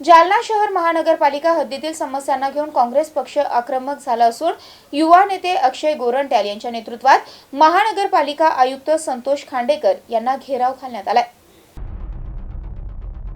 जालना शहर महानगरपालिका हद्दीतील समस्यांना घेऊन काँग्रेस पक्ष आक्रमक झाला असून युवा नेते अक्षय गोरंट्याल यांच्या नेतृत्वात महानगरपालिका आयुक्त संतोष खांडेकर यांना घेराव घालण्यात आलाय.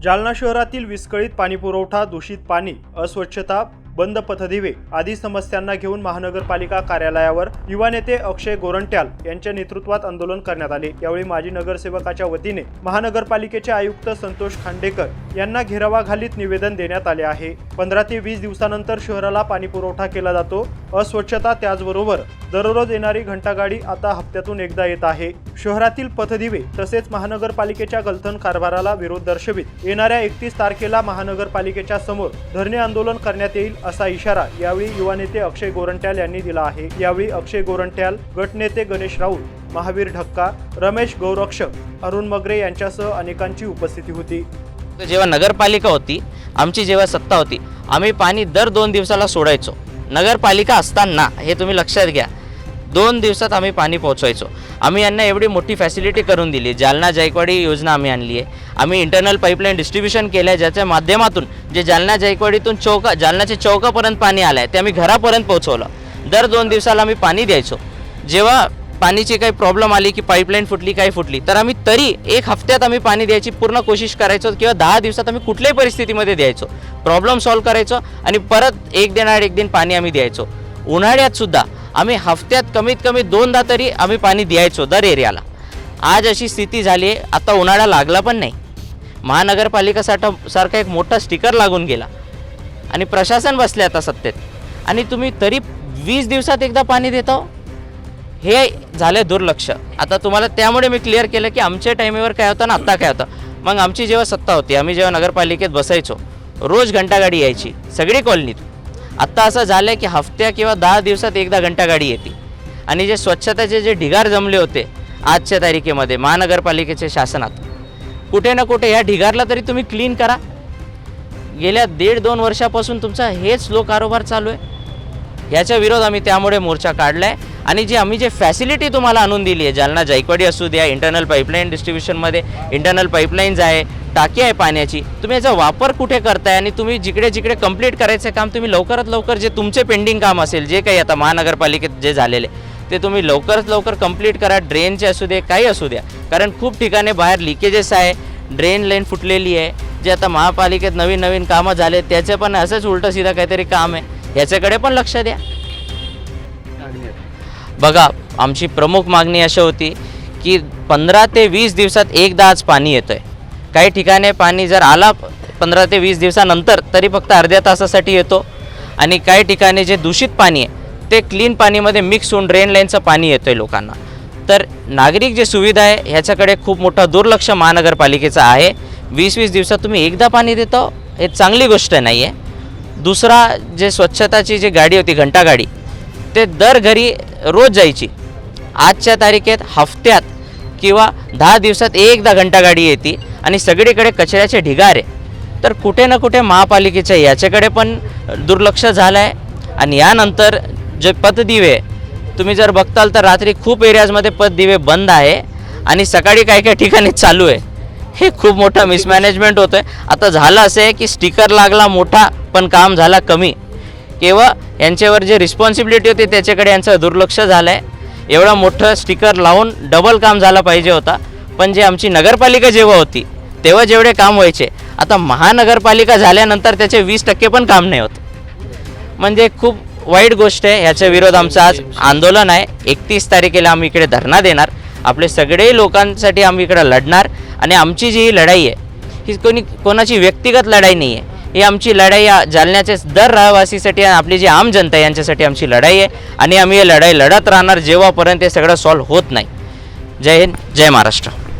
जालना शहरातील विस्कळीत पाणीपुरवठा दूषित पाणी अस्वच्छता बंद पथदिवे आदी समस्यांना घेऊन महानगरपालिका कार्यालयावर युवा नेते अक्षय गोरंट्याल यांच्या नेतृत्वात आंदोलन करण्यात आले. यावेळी माजी नगरसेवकाच्या वतीने महानगरपालिकेचे आयुक्त संतोष खांडेकर यांना घेरावा घालीत निवेदन देण्यात आले आहे. पंधरा ते वीस दिवसानंतर शहराला पाणीपुरवठा केला जातो. अस्वच्छता त्याचबरोबर दररोज येणारी घंटागाडी आता हप्त्यातून एकदा येत आहे. शहरातील पथदिवे तसेच महानगरपालिकेच्या गलथन कारभाराला विरोध दर्शवित. येणाऱ्या एकतीस तारखेला महानगरपालिकेच्या समोर धरणे आंदोलन करण्यात येईल असा इशारा यावेळी युवा नेते अक्षय गोरंट्याल यांनी दिला आहे. यावेळी अक्षय गोरंट्याल गटनेते गणेश राऊत महावीर ढक्का रमेश गौरक्षक अरुण मगरे यांच्यासह अनेकांची उपस्थिती होती. जेव्हा नगरपालिका होती आमची जेव्हा सत्ता होती आम्ही पाणी दर दोन दिवसाला सोडायचो. नगरपालिका असताना हे तुम्ही लक्षात घ्या दोन दिवसात आम्ही पाणी पोहोचवायचो. आम्ही यांना एवढी मोठी फॅसिलिटी करून दिली. जालना जायकवाडी योजना आम्ही आणली आहे. आम्ही इंटरनल पाईपलाईन डिस्ट्रीब्युशन केलं आहे ज्याच्या माध्यमातून जे जालना जायकवाडीतून चौका जालनाच्या चौकापर्यंत पाणी आलं आहे ते आम्ही घरापर्यंत पोहोचवलं. दर दोन दिवसाला आम्ही पाणी द्यायचो. जेव्हा पाणीची काही प्रॉब्लेम आली की पाईपलाईन फुटली काही फुटली. तर आम्ही तरी एक हफ्त्यात आम्ही पाणी द्यायची पूर्ण कोशिश करायचो किंवा दहा दिवसात आम्ही कुठल्याही परिस्थितीमध्ये द्यायचो. प्रॉब्लेम सॉल्व्ह करायचो आणि परत एक दिन आड एक दिन पाणी आम्ही द्यायचो. उन्हाळ्यात सुद्धा आम्ही हफ्त्यात कमीत कमी दोनदा तरी आम्ही पाणी द्यायचो दर एरियाला. आज अशी स्थिती झाली आहे आता उन्हाळा लागला पण नाही. महानगरपालिकासाठी सारखा एक मोठा स्टिकर लागून गेला. आणि प्रशासन बसले आता सत्तेत. आणि तुम्ही तरी वीस दिवसात एकदा पाणी देता हे हे झालं दुर्लक्ष. आता तुम्हाला त्यामुळे मी क्लिअर केलं की आमच्या टायमेवर काय होतं ना आत्ता काय होतं. मग आमची जेव्हा सत्ता होती आम्ही जेव्हा नगरपालिकेत बसायचो रोज घंटागाडी यायची सगळी कॉलनीत आत्ता असं झालं आहे की हफ्त्या किंवा दहा दिवसात एकदा घंटागाडी येते. आणि जे स्वच्छतेचे जे ढिगार जमले होते आजच्या तारखेमध्ये महानगरपालिकेच्या शासनात. कुठे ना कुठे ह्या ढिगारला तरी तुम्ही क्लीन करा. गेल्या दीड दोन वर्षापासून तुमचा हेच लो कारोबार चालू आहे. याच्या विरोध आम्ही त्यामुळे मोर्चा काढला आहे आणि जे आम्ही जे फॅसिलिटी तुम्हाला आणून दिली आहे जालना जायकवाडी असू द्या इंटरनल पाईपलाईन डिस्ट्रीब्युशनमध्ये इंटरनल पाईपलाईन्स आहे टाकी आहे पाण्याची तुम्ही याचा वापर कुठे करताय आणि तुम्ही जिकडे जिकडे कंप्लीट करायचं काम तुम्ही लवकरात लवकर जे तुमचे पेंडिंग काम असेल जे काही आता महानगरपालिकेत जे झालेले ते तुम्ही लवकरात लवकर कंप्लीट करा ड्रेनचे असू दे काही असू द्या. कारण खूप ठिकाणी बाहेर लिकेजेस आहे ड्रेन लाईन फुटलेली आहे जे आता महापालिकेत नवीन नवीन कामं झाले त्याचं पण असंच उलटं सीधा काहीतरी काम आहे. याच्याकडे पण लक्ष द्या. बघा आमची प्रमुख मागणी अशी होती की पंधरा ते वीस दिवसात एकदा आज पाणी येतं आहे काही ठिकाणी पाणी जर आला पंधरा ते वीस दिवसानंतर तरी फक्त अर्ध्या तासासाठी येतो. आणि काही ठिकाणी जे दूषित पाणी आहे ते क्लीन पाणीमध्ये मिक्स होऊन ड्रेन लाईनचं पाणी येतं आहे लोकांना. तर नागरिक जे सुविधा आहे ह्याच्याकडे खूप मोठं दुर्लक्ष महानगरपालिकेचं आहे. वीस वीस दिवसात तुम्ही एकदा पाणी देतो हे चांगली गोष्ट नाही आहे दुसरा जे स्वच्छताची जी गाडी होती घंटागाडी ते दर घरी रोज जायची. आजच्या तारखेत हफ्त्यात किंवा दहा दिवसात एकदा घंटागाडी येते आणि सगळीकडे कचऱ्याचे ढिगार. आहे तर कुठे ना कुठे महापालिकेच्या याच्याकडे पण दुर्लक्ष झालं आहे आणि यानंतर जे पतदिवे आहे, तुम्ही जर बघताल तर रात्री खूप एरियाजमध्ये पतदिवे बंद आहे आणि सकाळी काही काही ठिकाणी चालू आहे. हे खूप मोठं मिसमॅनेजमेंट होतं आहे आता झालं असं आहे की स्टिकर लागला मोठा पण काम झाला कमी. किंवा यांच्यावर जे रिस्पॉन्सिबिलिटी होती त्याच्याकडे यांचं दुर्लक्ष झालं आहे एवढं मोठं स्टिकर लावून डबल काम झालं पाहिजे होता. पण जे आमची नगरपालिका जेव्हा होती तेव्हा जेवढे काम व्हायचे आता महानगरपालिका झाल्यानंतर त्याचे वीस टक्के पण काम नाही होत. म्हणजे खूप वाईट गोष्ट आहे ह्याच्या विरोध आमचं आज आंदोलन आहे. एकतीस तारखेला आम्ही इकडे धरणा देणार. आपले सगळे लोकांसाठी आम्ही इकडे लढणार. आणि आमची जी ही लढाई आहे ही कोणी कोणाची व्यक्तिगत लढाई नाही आहे ही आमची लढाई जालन्याचे दर रहिवासीसाठी आणि आपली जी आम जनता आहे यांच्यासाठी आमची लढाई आहे. आणि आम्ही ही लढाई लढत राहणार जेव्हापर्यंत हे सगळं सॉल्व्ह होत नाही. जय हिंद जय महाराष्ट्र.